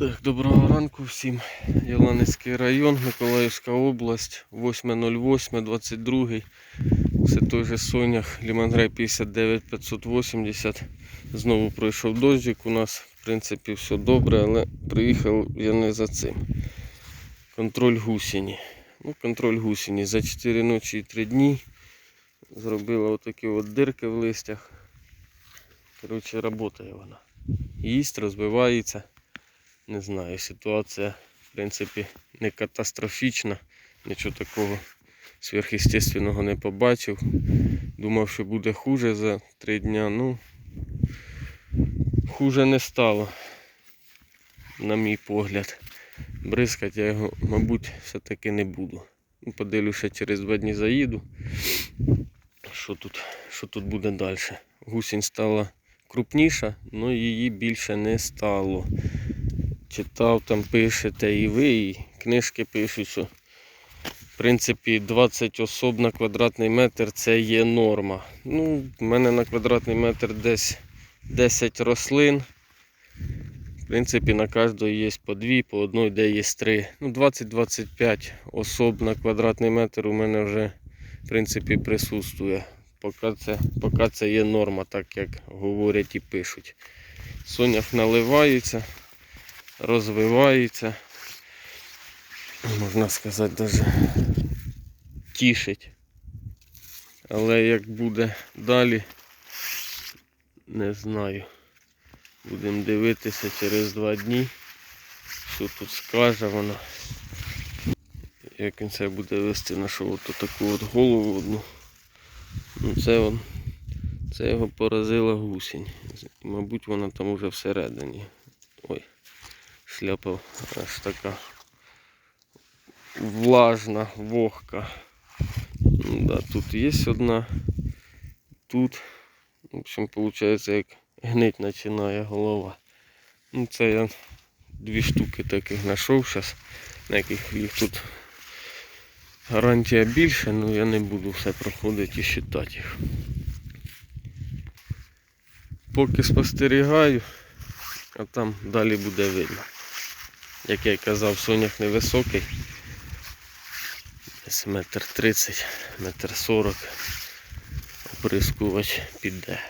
Так, доброго ранку всім. Єланецький район, Миколаївська область, 8.08.22. Це той же Сонях, Лімангрей 59580. Знову пройшов дощик у нас. В принципі, все добре, але приїхав я не за цим. Контроль гусені. Ну, контроль гусені. За 4 ночі і 3 дні зробила отакі от дирки в листях. Коротше, працює вона. Їсть, розвивається. Не знаю, ситуація, в принципі, не катастрофічна. Нічого такого сверхъестественного не побачив. Думав, що буде хуже за три дня. Ну, хуже не стало, на мій погляд. Бризкати я його, мабуть, все-таки не буду. Ну, Подивлюся, через два дні заїду. Що тут, що тут буде далі? Гусінь стала крупніша, але її більше не стало читав, там пишете і ви, і книжки пишуть, що в принципі 20 особ на квадратний метр це є норма. Ну, в мене на квадратний метр десь 10 рослин. В принципі, на кожної є по дві, по одній, де є три. Ну, 20-25 особ на квадратний метр у мене вже в принципі присутствує. Поки це, поки це є норма, так як говорять і пишуть. Сонях наливається розвивається, можна сказати, навіть тішить. Але як буде далі, не знаю. Будемо дивитися через два дні, що тут скаже вона. Як це буде вести нашу от таку от голову одну. Ну це он, це його поразила гусінь. Мабуть, вона там уже всередині. Шляпа аж така влажна, вогка. Ну Да, тут є одна, тут, в общем, виходить, як гнить починає голова. Ну, це я дві штуки таких знайшов зараз, на яких їх тут гарантія більше, але я не буду все проходити і считати їх. Поки спостерігаю, а там далі буде видно. Як я казав, соняк невисокий. Десь метр тридцять, метр сорок. Оприскувач піде.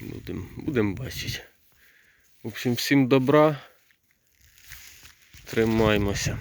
Будемо будем бачити. В общем, всім добра. Тримаймося.